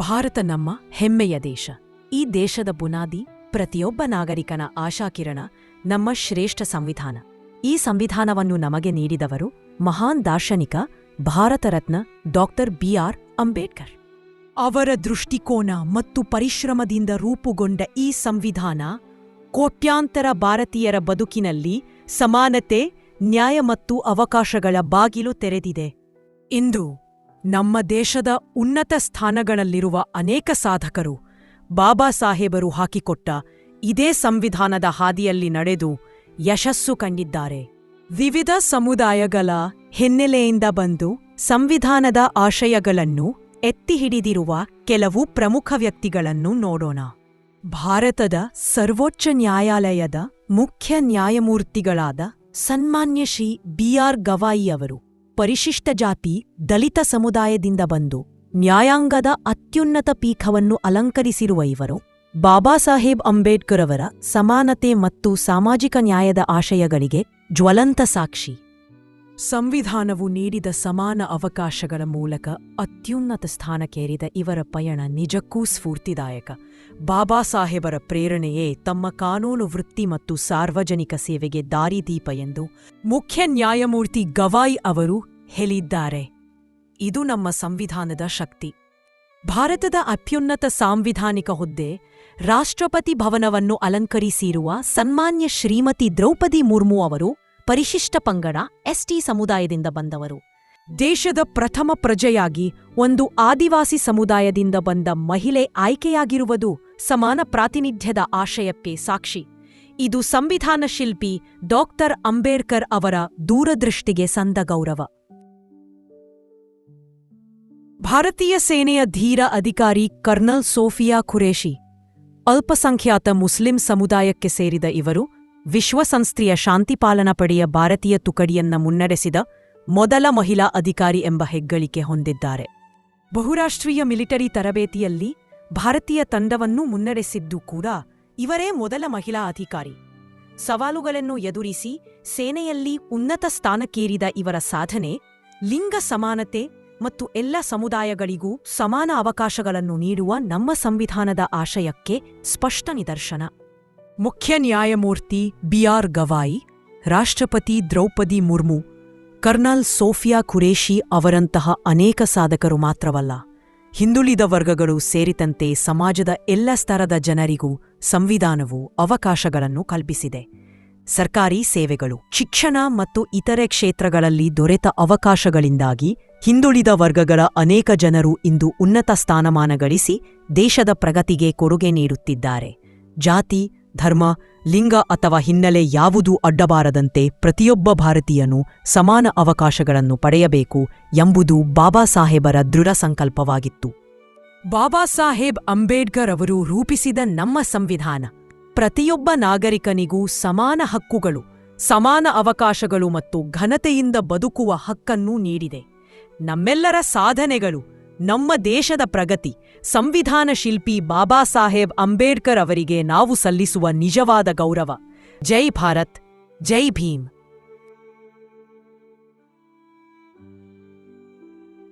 ಭಾರತ ನಮ್ಮ ಹೆಮ್ಮೆಯ ದೇಶ. ಈ ದೇಶದ ಬುನಾದಿ ಪ್ರತಿಯೊಬ್ಬ ನಾಗರಿಕನ ಆಶಾಕಿರಣ, ನಮ್ಮ ಶ್ರೇಷ್ಠ ಸಂವಿಧಾನ. ಈ ಸಂವಿಧಾನವನ್ನು ನಮಗೆ ನೀಡಿದವರು ಮಹಾನ್ ದಾರ್ಶನಿಕ, Bharat Ratna doctor B R Ambedkar. ಅವರ ದೃಷ್ಟಿಕೋನ ಮತ್ತು ಪರಿಶ್ರಮದಿಂದ ರೂಪುಗೊಂಡ ಈ ಸಂವಿಧಾನ ಕೋಟ್ಯಾಂತರ ಭಾರತೀಯರ ಬದುಕಿನಲ್ಲಿ ಸಮಾನತೆ, ನ್ಯಾಯ ಮತ್ತು ಅವಕಾಶಗಳ ಬಾಗಿಲು ತೆರೆದಿದೆ. ಇಂದು ನಮ್ಮ ದೇಶದ ಉನ್ನತ ಸ್ಥಾನಗಳಲ್ಲಿರುವ ಅನೇಕ ಸಾಧಕರು ಬಾಬಾ ಸಾಹೇಬರು ಹಾಕಿಕೊಟ್ಟ ಇದೇ ಸಂವಿಧಾನದ ಹಾದಿಯಲ್ಲಿ ನಡೆದು ಯಶಸ್ಸು ಕಂಡಿದ್ದಾರೆ. ವಿವಿಧ ಸಮುದಾಯಗಳ ಹಿನ್ನೆಲೆಯಿಂದ ಬಂದು ಸಂವಿಧಾನದ ಆಶಯಗಳನ್ನು ಎತ್ತಿಹಿಡಿದಿರುವ ಕೆಲವು ಪ್ರಮುಖ ವ್ಯಕ್ತಿಗಳನ್ನು ನೋಡೋಣ. ಭಾರತದ ಸರ್ವೋಚ್ಚ ನ್ಯಾಯಾಲಯದ ಮುಖ್ಯ ನ್ಯಾಯಮೂರ್ತಿಗಳಾದ ಸನ್ಮಾನ್ಯ ಶ್ರೀ ಬಿಆರ್ ಗವಾಯಿ ಅವರು. ಪರಿಶಿಷ್ಟ ಜಾತಿ ದಲಿತ ಸಮುದಾಯದಿಂದ ಬಂದು ನ್ಯಾಯಾಂಗದ ಅತ್ಯುನ್ನತ ಪೀಠವನ್ನು ಅಲಂಕರಿಸಿರುವ ಇವರು ಬಾಬಾ ಸಾಹೇಬ್ ಅಂಬೇಡ್ಕರ್ ಅವರ ಸಮಾನತೆ ಮತ್ತು ಸಾಮಾಜಿಕ ನ್ಯಾಯದ ಆಶಯಗಳಿಗೆ ಜ್ವಲಂತ ಸಾಕ್ಷಿ. ಸಂವಿಧಾನವು ನೀಡಿದ ಸಮಾನ ಅವಕಾಶಗಳ ಮೂಲಕ ಅತ್ಯುನ್ನತ ಸ್ಥಾನಕ್ಕೇರಿದ ಇವರ ಪಯಣ ನಿಜಕ್ಕೂ ಸ್ಫೂರ್ತಿದಾಯಕ. ಬಾಬಾ ಸಾಹೇಬರ ಪ್ರೇರಣೆಯೇ ತಮ್ಮ ಕಾನೂನು ವೃತ್ತಿ ಮತ್ತು ಸಾರ್ವಜನಿಕ ಸೇವೆಗೆ ದಾರಿದೀಪ ಎಂದು ಮುಖ್ಯ ನ್ಯಾಯಮೂರ್ತಿ ಗವಾಯ್ ಅವರು ಹೇಳಿದ್ದಾರೆ. ಇದು ನಮ್ಮ ಸಂವಿಧಾನದ ಶಕ್ತಿ. ಭಾರತದ ಅತ್ಯುನ್ನತ ಸಾಂವಿಧಾನಿಕ ಹುದ್ದೆ, ರಾಷ್ಟ್ರಪತಿ ಭವನವನ್ನು ಅಲಂಕರಿಸಿರುವ ಸನ್ಮಾನ್ಯ ಶ್ರೀಮತಿ ದ್ರೌಪದಿ ಮುರ್ಮು ಅವರು ಪರಿಶಿಷ್ಟ ಪಂಗಡ, ಎಸ್ಟಿ ಸಮುದಾಯದಿಂದ ಬಂದವರು. ದೇಶದ ಪ್ರಥಮ ಪ್ರಜೆಯಾಗಿ ಒಂದು ಆದಿವಾಸಿ ಸಮುದಾಯದಿಂದ ಬಂದ ಮಹಿಳೆ ಆಯ್ಕೆಯಾಗಿರುವುದು ಸಮಾನ ಪ್ರಾತಿನಿಧ್ಯದ ಆಶಯಕ್ಕೆ ಸಾಕ್ಷಿ. ಇದು ಸಂವಿಧಾನ ಶಿಲ್ಪಿ ಡಾಕ್ಟರ್ ಅಂಬೇಡ್ಕರ್ ಅವರ ದೂರದೃಷ್ಟಿಗೆ ಸಂದ ಗೌರವ. ಭಾರತೀಯ ಸೇನೆಯ ಧೀರ ಅಧಿಕಾರಿ ಕರ್ನಲ್ ಸೋಫಿಯಾ ಖುರೇಶಿ ಅಲ್ಪಸಂಖ್ಯಾತ ಮುಸ್ಲಿಂ ಸಮುದಾಯಕ್ಕೆ ಸೇರಿದ ಇವರು, ವಿಶ್ವಸಂಸ್ಥೆಯ ಶಾಂತಿಪಾಲನ ಪಡೆಯ ಭಾರತೀಯ ತುಕಡಿಯನ್ನ ಮುನ್ನಡೆಸಿದ ಮೊದಲ ಮಹಿಳಾ ಅಧಿಕಾರಿ ಎಂಬ ಹೆಗ್ಗಳಿಕೆ ಹೊಂದಿದ್ದಾರೆ. ಬಹುರಾಷ್ಟ್ರೀಯ ಮಿಲಿಟರಿ ತರಬೇತಿಯಲ್ಲಿ ಭಾರತೀಯ ತಂಡವನ್ನು ಮುನ್ನಡೆಸಿದ್ದು ಕೂಡ ಇವರೇ ಮೊದಲ ಮಹಿಳಾ ಅಧಿಕಾರಿ. ಸವಾಲುಗಳನ್ನು ಎದುರಿಸಿ ಸೇನೆಯಲ್ಲಿ ಉನ್ನತ ಸ್ಥಾನಕ್ಕೇರಿದ ಇವರ ಸಾಧನೆ ಲಿಂಗ ಸಮಾನತೆ ಮತ್ತು ಎಲ್ಲ ಸಮುದಾಯಗಳಿಗೂ ಸಮಾನ ಅವಕಾಶಗಳನ್ನು ನೀಡುವ ನಮ್ಮ ಸಂವಿಧಾನದ ಆಶಯಕ್ಕೆ ಸ್ಪಷ್ಟ ನಿದರ್ಶನ. ಮುಖ್ಯ ನ್ಯಾಯಮೂರ್ತಿ ಬಿಆರ್ ಗವಾಯಿ, ರಾಷ್ಟ್ರಪತಿ ದ್ರೌಪದಿ ಮುರ್ಮು, ಕರ್ನಲ್ ಸೋಫಿಯಾ ಖುರೇಶಿ ಅವರಂತಹ ಅನೇಕ ಸಾಧಕರು ಮಾತ್ರವಲ್ಲ, ಹಿಂದುಳಿದ ವರ್ಗಗಳು ಸೇರಿದಂತೆ ಸಮಾಜದ ಎಲ್ಲ ಸ್ತರದ ಜನರಿಗೂ ಸಂವಿಧಾನವು ಅವಕಾಶಗಳನ್ನು ಕಲ್ಪಿಸಿದೆ. ಸರ್ಕಾರಿ ಸೇವೆಗಳು, ಶಿಕ್ಷಣ ಮತ್ತು ಇತರೆ ಕ್ಷೇತ್ರಗಳಲ್ಲಿ ದೊರೆತ ಅವಕಾಶಗಳಿಂದಾಗಿ ಹಿಂದುಳಿದ ವರ್ಗಗಳ ಅನೇಕ ಜನರು ಇಂದು ಉನ್ನತ ಸ್ಥಾನಮಾನ ಗಳಿಸಿ ದೇಶದ ಪ್ರಗತಿಗೆ ಕೊಡುಗೆ ನೀಡುತ್ತಿದ್ದಾರೆ. ಜಾತಿ, ಧರ್ಮ, ಲಿಂಗ ಅಥವಾ ಹಿನ್ನೆಲೆ ಯಾವುದೂ ಅಡ್ಡಬಾರದಂತೆ ಪ್ರತಿಯೊಬ್ಬ ಭಾರತೀಯನೂ ಸಮಾನ ಅವಕಾಶಗಳನ್ನು ಪಡೆಯಬೇಕು ಎಂಬುದು ಬಾಬಾ ಸಾಹೇಬರ ದೃಢ ಸಂಕಲ್ಪವಾಗಿತ್ತು. ಬಾಬಾ ಸಾಹೇಬ್ ಅಂಬೇಡ್ಕರ್ ಅವರು ರೂಪಿಸಿದ ನಮ್ಮ ಸಂವಿಧಾನ. ಪ್ರತಿಯೊಬ್ಬ ನಾಗರಿಕನಿಗೂ ಸಮಾನ ಹಕ್ಕುಗಳು, ಸಮಾನ ಅವಕಾಶಗಳು ಮತ್ತು ಘನತೆಯಿಂದ ಬದುಕುವ ಹಕ್ಕನ್ನು ನೀಡಿದೆ. ನಮ್ಮೆಲ್ಲರ ಸಾಧನೆಗಳು, ನಮ್ಮ ದೇಶದ ಪ್ರಗತಿ. ಸಂವಿಧಾನ ಶಿಲ್ಪಿ ಬಾಬಾ ಸಾಹೇಬ್ ಅಂಬೇಡ್ಕರ್ ಅವರಿಗೆ ನಾವು ಸಲ್ಲಿಸುವ ನಿಜವಾದ ಗೌರವ. ಜೈ ಭಾರತ್, ಜೈ ಭೀಮ್.